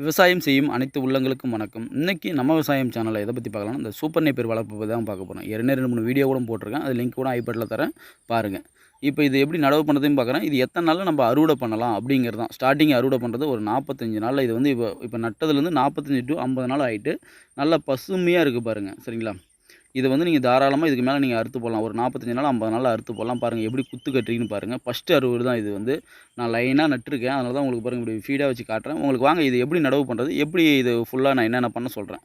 விவசாயம் செய்யும் அனைத்து உள்ளங்களுக்கும் வணக்கம். இன்றைக்கி நம்ம விவசாயம் சேனலில் எதை பற்றி பார்க்கலாம் இந்த சூப்பர் நெய்பேர் வளர்ப்பு தான் பார்க்க போகிறோம் ஏற்கனவே ரெண்டு மூணு வீடியோ கூட போட்டிருக்கேன். அது லிங்க் கூட ஐபேட்டில் தரேன். பாருங்கள் இப்போ இது எப்படி நடவு பண்ணுறதையும் பார்க்குறேன். இது எத்தனை நாளில் நம்ம அறுவடை பண்ணலாம் அப்படிங்கிறது தான். ஸ்டார்டிங் அறுவடை பண்ணுறது ஒரு நாற்பத்தஞ்சு நாளில். இது வந்து இப்போ இப்போ நட்டதுலேருந்து நாற்பத்தஞ்சு டு ஐம்பது நாள் ஆகிட்டு நல்லா பசுமையாக இருக்குது பாருங்கள் சரிங்களா? இதை வந்து நீங்கள் தாராளமாக இதுக்கு மேலே நீங்கள் அறுத்து போடலாம். ஒரு நாற்பத்தஞ்சு நாள் ஐம்பது நாள் அறுத்து போடலாம். பாருங்கள் எப்படி குத்து கட்டுறீங்கன்னு பாருங்கள் ஃபஸ்ட்டு அறுவடை தான் இது வந்து. நான் லைனாக நட்டுருக்கேன். அதனால தான் உங்களுக்கு பாருங்கள் இப்படி ஃபீடாக வச்சு காட்டுறேன். உங்களுக்கு வாங்க இது எப்படி நடவு பண்ணுறது எப்படி இது ஃபுல்லாக நான் என்னென்ன பண்ண சொல்கிறேன்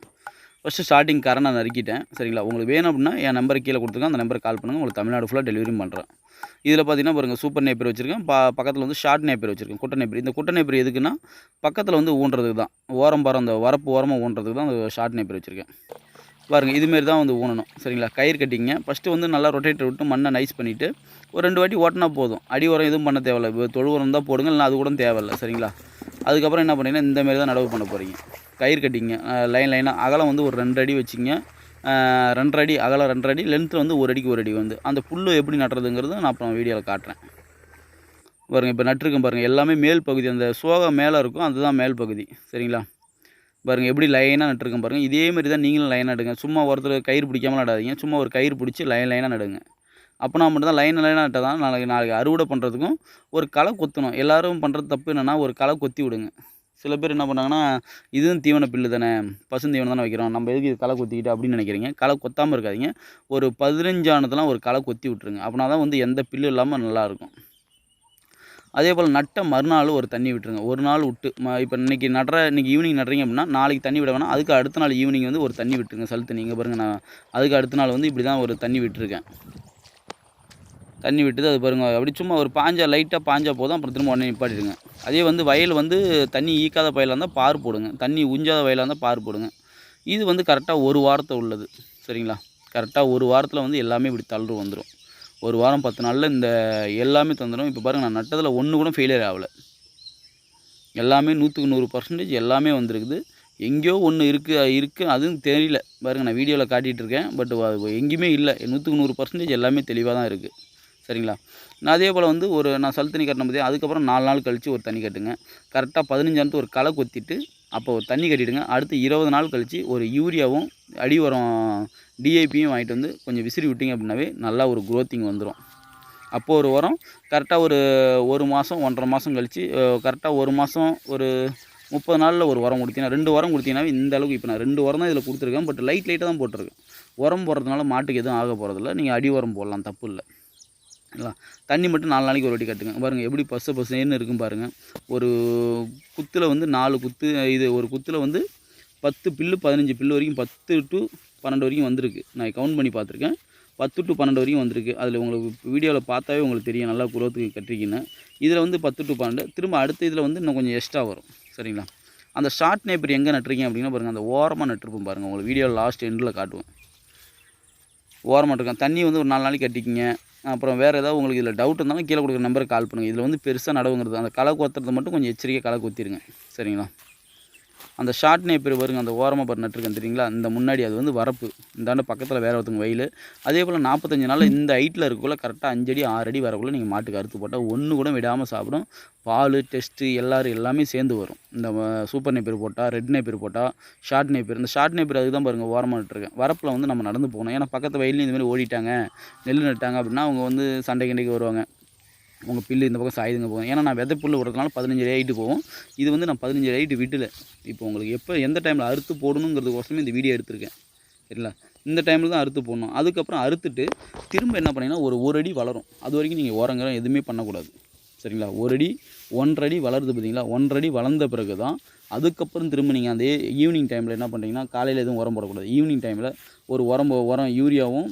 ஃபஸ்ட்டு ஸ்டார்டிங் கரை நான் நறுக்கிட்டேன். சரிங்களா? உங்களுக்கு வேணும் அப்படின்னா என் நம்பர் கீழே கொடுத்துருக்கேன் அந்த நம்பருக்கு கால் பண்ணுங்கள் உங்களுக்கு தமிழ்நாடு ஃபுல்லாக டெலிவரி பண்ணுறேன் இதில் பார்த்தீங்கன்னா பாருங்கள் சூப்பர் நேப்பர் வச்சுருக்கேன். பா பக்கத்தில் வந்து ஷார்ட் நேப்பர் வச்சுருக்கேன். குட்டை நேப்பர் இந்த குட்டை நேப்பர் எதுக்குன்னா பக்கத்தில் வந்து ஊன்றதுக்கு தான். ஓரம் பாரம் அந்த வரப்பு ஓரமாக ஊன்றதுக்கு தான் அந்த ஷார்ட் நேப்பர் வச்சுருக்கேன். பாருங்கள் இதுமாரி தான் வந்து ஊனணும். சரிங்களா? கயிறு கட்டிங்க ஃபஸ்ட்டு வந்து நல்லா ரொட்டேட்டர் விட்டு மண்ணை நைஸ் பண்ணிவிட்டு ஒரு ரெண்டு வாட்டி ஓட்டினா போதும். அடி உரம் எதுவும் பண்ண தேவையில்ல. இப்போ தொழு உரம் தான் போடுங்க இல்லைனா அது கூட தேவையில்லை. சரிங்களா? அதுக்கப்புறம் என்ன பண்ணீங்கன்னா இந்தமாரி தான் நடவு பண்ண போகிறீங்க கயிறு கட்டிங்க லைன் லைனாக அகலம் வந்து ஒரு ரெண்டு அடி வச்சிங்க ரெண்டரை அடி அகலம் ரெண்டரை அடி லென்த்தில் வந்து ஒரு அடிக்கு ஒரு அடி வந்து. அந்த புல் எப்படி நட்டுறதுங்கிறது நான் அப்புறம் வீடியோவில் காட்டுறேன். பாருங்கள் இப்போ நட்டுருக்கேன் பாருங்கள் எல்லாமே மேல் பகுதி அந்த சோகம் மேலே இருக்கும் அதுதான் மேல் பகுதி. சரிங்களா? பாருங்கள் எப்படி லைனாக நட்டுருக்கேன் பாருங்கள் இதே மாதிரி தான் நீங்களும் லைனாக நடுங்க. சும்மா ஒருத்தர் கயிறு பிடிக்காமல் நடாதீங்க. சும்மா ஒரு கயிறு பிடிச்சி லைன் லைனாக நடுங்க. அப்போனா மட்டும் தான் லைன் லைனாக நட்டால் தான் நாளைக்கு நாளைக்கு அறுவடை பண்ணுறதுக்கும் ஒரு களை கொத்தணும். எல்லோரும் பண்ணுறது தப்பு என்னென்னா ஒரு களை கொத்தி விடுங்க. சில பேர் என்ன பண்ணாங்கன்னா இதுவும் தீவன பில்லு தானே பசுந்தீவனம் தானே வைக்கிறோம். நம்ம எதுக்கு இது களை கொத்திக்கிட்டு அப்படின்னு நினைக்கிறீங்க. களை கொத்தாமல் இருக்காதீங்க. ஒரு பதினஞ்சானதெல்லாம் ஒரு களை கொத்தி விட்ருங்க அப்படின்னா தான் வந்து எந்த பில்லு இல்லாமல் நல்லாயிருக்கும் அதே போல் நட்ட மறுநாள் ஒரு தண்ணி விட்டுருங்க. ஒரு நாள் விட்டு இப்போ இன்றைக்கி நடுற இன்றைக்கி ஈவினிங் நடுறீங்க அப்படின்னா நாளைக்கு தண்ணி விட வேணாம். அதுக்கு அடுத்த நாள் ஈவினிங் வந்து ஒரு தண்ணி விட்டுருங்க சல் தண்ணி. இங்கே பாருங்கள் நான் அதுக்கு அடுத்த நாள் வந்து இப்படி தான் ஒரு தண்ணி விட்டுருக்கேன். தண்ணி விட்டுது அது பாருங்கள் அப்படி சும்மா ஒரு பாஞ்சா லைட்டாக பாஞ்சா போதும் அப்புறம் திரும்ப உடனே நிப்பாட்டிடுங்க. அதே வந்து வயல் வந்து தண்ணி ஈக்காத பயிலாக இருந்தால் பார் போடுங்க. தண்ணி உஞ்சாத வயலாக இருந்தால் பார் போடுங்க. இது வந்து கரெக்டாக ஒரு வாரத்தை உள்ளது. சரிங்களா? கரெக்டாக ஒரு வாரத்தில் வந்து எல்லாமே இப்படி தளர்வு வந்துடும் ஒரு வாரம் பத்து நாளில் இந்த எல்லாமே தந்துடும். இப்போ பாருங்கள் நான் நட்டதில் ஒன்று கூட ஃபெயிலியர் ஆகலை. எல்லாமே நூற்றுக்கு நூறு பர்சன்டேஜ் எல்லாமே வந்திருக்குது. எங்கேயோ ஒன்று இருக்குது இருக்குது அதுவும் தெரியல. பாருங்கள் நான் வீடியோவில் காட்டிகிட்டு இருக்கேன். பட் எங்கேயுமே இல்லை. நூற்றுக்கு நூறு பர்சன்டேஜ் எல்லாமே தெளிவாக தான் இருக்குது சரிங்களா? நான் அதே போல் வந்து ஒரு நான் சல் தண்ணி கட்டின போதே அதுக்கப்புறம் நாலு நாள் கழித்து ஒரு தண்ணி கட்டுங்க. கரெக்டாக பதினஞ்சாண்டு ஒரு களை கொத்திட்டு அப்போ ஒரு தண்ணி கட்டிவிடுங்க அடுத்து இருபது நாள் கழித்து ஒரு யூரியாவும் அடி உரம் டிஐபியும் வாங்கிட்டு வந்து கொஞ்சம் விசிறி விட்டிங்க அப்படின்னாவே நல்லா ஒரு க்ரோத்திங் வந்துடும் அப்போது ஒரு உரம் கரெக்டாக ஒரு ஒரு மாதம் ஒன்றரை மாதம் கழித்து கரெக்டாக ஒரு மாதம் ஒரு முப்பது நாளில் ஒரு உரம் கொடுத்தீங்கன்னா ரெண்டு உரம் கொடுத்தீங்கன்னா இந்த அளவுக்கு இப்போ நான் ரெண்டு உரம் தான் இதில் கொடுத்துருக்கேன். பட் லைட் லைட்டாக தான் போட்டிருக்கேன். உரம் போடுறதுனால மாட்டுக்கு எதுவும் ஆக போகிறதில்ல நீங்கள் அடி உரம் போடலாம் தப்பு இல்லை. இல்லை தண்ணி மட்டும் நாலு நாளைக்கு ஒரு வாட்டி கட்டுங்க. பாருங்கள் எப்படி பசு பசுன்னு இருக்கும் பாருங்கள் ஒரு குத்தில் வந்து நாலு குத்து இது ஒரு குத்தில் வந்து பத்து பில்லு பதினஞ்சு பில்லு வரைக்கும் பத்து டு பன்னெண்டு வரைக்கும் வந்திருக்கு. நான் கவுண்ட் பண்ணி பார்த்துருக்கேன். பத்து டு பன்னெண்டு வரைக்கும் வந்திருக்கு. அதில் உங்களுக்கு வீடியோவில் பார்த்தாவே உங்களுக்கு தெரியும். நல்லா குரோத்துக்கு கட்டிருக்கீங்க. இதில் வந்து பத்து டு பன்னெண்டு. திரும்ப அடுத்த இதில் வந்து இன்னும் கொஞ்சம் எக்ஸ்ட்ரா வரும். சரிங்களா? அந்த ஷார்ட் நேப்பர் எங்கே நட்டுருக்கீங்க அப்படின்னா பாருங்கள் அந்த ஓரமாக நட்டுருப்போம் பாருங்கள் உங்களுக்கு வீடியோவில் லாஸ்ட் எண்டில் காட்டுவேன். ஓரமாக இருக்கேன் தண்ணி வந்து ஒரு நாலு நாளைக்கு கட்டிக்கிங்க. அப்புறம் வேறு ஏதாவது உங்களுக்கு இதில் டவுட் இருந்தாலும் கீழே கொடுக்குற நம்பருக்கு கால் பண்ணுங்கள் இதில் வந்து பெருசாக நடவுங்கிறது அந்த களை கொத்துறது மட்டும் கொஞ்சம் எச்சரிக்கை களை கொத்திருங்க. சரிங்களா? அந்த ஷார்ட் நேப்பர் வருங்க அந்த ஓரமாக பாரு நட்டுருக்கேன் தெரியுங்களா? இந்த முன்னாடி அது வந்து வரப்பு. இந்தாண்டு பக்கத்தில் வேறு ஒருத்தங்க வயல். அதே போல் நாற்பத்தஞ்சு நாள் இந்த ஹைட்டில் இருக்கக்குள்ள கரெக்டாக அஞ்சடி ஆறு அடி வரக்குள்ளே நீங்கள் மாட்டுக்கு அறுத்து போட்டால் ஒன்று கூட விடாமல் சாப்பிடும். பால் டெஸ்ட்டு எல்லோரும் எல்லாமே சேர்ந்து வரும். இந்த சூப்பர் நேப்பர் போட்டால் ரெட் நேப்பர் போட்டால் ஷார்ட் நேப்பர் இந்த ஷார்ட் நேப்பர் அதுக்கு தான் பாருங்கள் ஓரமாக நட்டுருக்கேன். வரப்பில் வந்து நம்ம நடந்து போகணும். ஏன்னா பக்கத்து வயலையும் இதுமாதிரி ஓடிட்டாங்க நெல் நட்டாங்க அப்படின்னா அவங்க வந்து சண்டை கிண்டைக்கு வருவாங்க. உங்கள் பில்லு இந்த பக்கம் சாயுதுங்க போகும் ஏன்னா நான் விதை புல் விடுறதுனால பதினஞ்சு ஹைட்டு போகும். இது வந்து நான் பதினஞ்சு ஹைட்டு விட்டுல இப்போ உங்களுக்கு எப்போ எந்த டைமில் அறுத்து போடணுங்கிறதுக்கோசமே இந்த வீடியோ எடுத்திருக்கேன். சரிங்களா? இந்த டைமில் தான் அறுத்து போடணும். அதுக்கப்புறம் அறுத்துட்டு திரும்ப என்ன பண்ணிங்கன்னா ஒரு ஒரு அடி வளரும். அது வரைக்கும் நீங்கள் ஓரங்கிறம் எதுவுமே பண்ணக்கூடாது. சரிங்களா? ஒரு அடி ஒன்றரை அடி வளருது பார்த்தீங்களா? ஒன்றரை அடி வளர்ந்த பிறகு தான் அதுக்கப்புறம் திரும்ப நீங்கள் அந்த ஈவினிங் டைமில் என்ன பண்ணுறீங்கன்னா காலையில் எதுவும் உரம் போடக்கூடாது. ஈவினிங் டைமில் ஒரு உரம் உரம் யூரியாவும்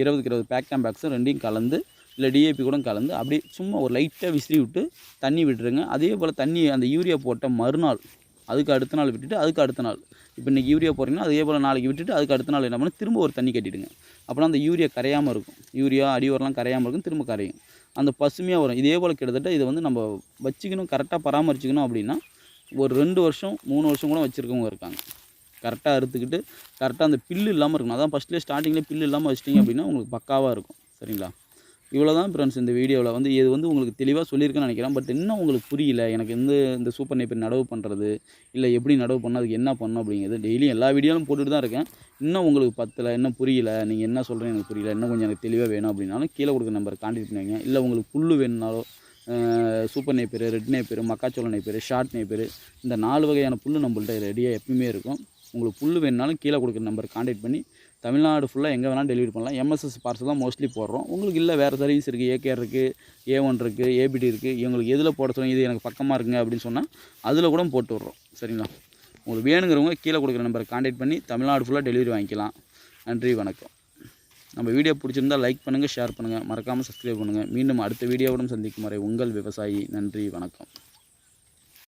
இருபதுக்கு இருபது பேக் பேக்ஸும் ரெண்டையும் கலந்து இல்லை டிஏபி கூட கலந்து அப்படியே சும்மா ஒரு லைட்டாக விசிறி விட்டு தண்ணி விட்டுருங்க. அதே போல் தண்ணி அந்த யூரியா போட்ட மறுநாள் அதுக்கு அடுத்த நாள் விட்டுட்டு அதுக்கு அடுத்த நாள். இப்போ இன்றைக்கி யூரியா போடுறீங்கன்னா அதே போல் நாளைக்கு விட்டுட்டு அதுக்கு அடுத்த நாள் என்ன பண்ணால் திரும்ப ஒரு தண்ணி கட்டிவிடுங்க அப்போனா அந்த யூரியா கரையாமல் இருக்கும். யூரியா அடி கரையாமல் இருக்கும் திரும்ப கரையும். அந்த பசுமையாக வரும். இதே போல் கிட்டத்தட்ட இதை வந்து நம்ம வச்சுக்கணும் கரெக்டாக பராமரிச்சுக்கணும் அப்படின்னா ஒரு ரெண்டு வருஷம் மூணு வருஷம் கூட வச்சுருக்கவங்க இருக்காங்க. கரெக்டாக அறுத்துக்கிட்டு கரெக்டாக அந்த பில்லு இல்லாமல் இருக்கணும். அதான் ஃபஸ்ட்லேயே ஸ்டார்டிங்லேயே பில்லு இல்லாமல் வச்சிட்டிங்க அப்படின்னா உங்களுக்கு பக்காவாக இருக்கும். சரிங்களா? இவ்வளோ தான் ஃப்ரெண்ட்ஸ் இந்த வீடியோவில் வந்து இது வந்து உங்களுக்கு தெளிவாக சொல்லியிருக்கேன்னு நினைக்கிறேன். பட் இன்னும் உங்களுக்கு புரியல எனக்கு எந்த இந்த சூப்பர் நெய்ப்பர் நடவு பண்ணுறது இல்லை எப்படி நடவு பண்ண அதுக்கு என்ன பண்ணும் அப்படிங்கிறது டெய்லியும் எல்லா வீடியோலும் போட்டுட்டு தான் இருக்கேன். இன்னும் உங்களுக்கு பத்தலை இன்னும் புரியல நீங்கள் என்ன சொல்கிறீங்க எனக்கு புரியல இன்னும் கொஞ்சம் எனக்கு தெளிவாக வேணும் அப்படின்னாலும் கீழே கொடுக்குற நம்பர் கான்டாக்ட் பண்ணுவீங்க இல்லை உங்களுக்கு புல் வேணுனாலோ சூப்பர் நெய்ப்பேர் ரெட் நெய்ப்பேர் மக்காச்சோள நெய்ப்பேர் ஷார்ட் நெய்ப்பேர் இந்த நாலு வகையான புல் நம்மள்ட்ட ரெடியாக எப்பயுமே இருக்கும். உங்களுக்கு புல் வேணுனாலும் கீழே கொடுக்குற நம்பர் கான்டாக்ட் பண்ணி தமிழ்நாடு ஃபுல்லாக எங்கே வேணாலும் டெலிவரி பண்ணலாம். எம்எஸ்எஸ் பார்சல் தான் மோஸ்ட்லி போடுறோம். உங்களுக்கு இல்லை வேறு சர்வீஸ் இருக்குது ஏகேஆர் இருக்குது ஏ ஒன் இருக்குது ஏபிடி இருக்குது இவங்களுக்கு எதில் போட சொல்லுங்க இது எனக்கு பக்கமாக இருக்குங்க அப்படின்னு சொன்னால் அதில் கூட போட்டு விட்றோம். சரிங்களா? உங்களுக்கு வேணுங்கிறவங்க கீழே கொடுக்குற நம்பரை காண்டாக்ட் பண்ணி தமிழ்நாடு ஃபுல்லாக டெலிவரி வாங்கிக்கலாம். நன்றி வணக்கம். நம்ம வீடியோ பிடிச்சிருந்தா லைக் பண்ணுங்கள் ஷேர் பண்ணுங்கள் மறக்காமல் சப்ஸ்கிரைப் பண்ணுங்கள் மீண்டும் அடுத்த வீடியோவுடன் சந்திக்கும் வரை உங்கள் விவசாயி. நன்றி வணக்கம்.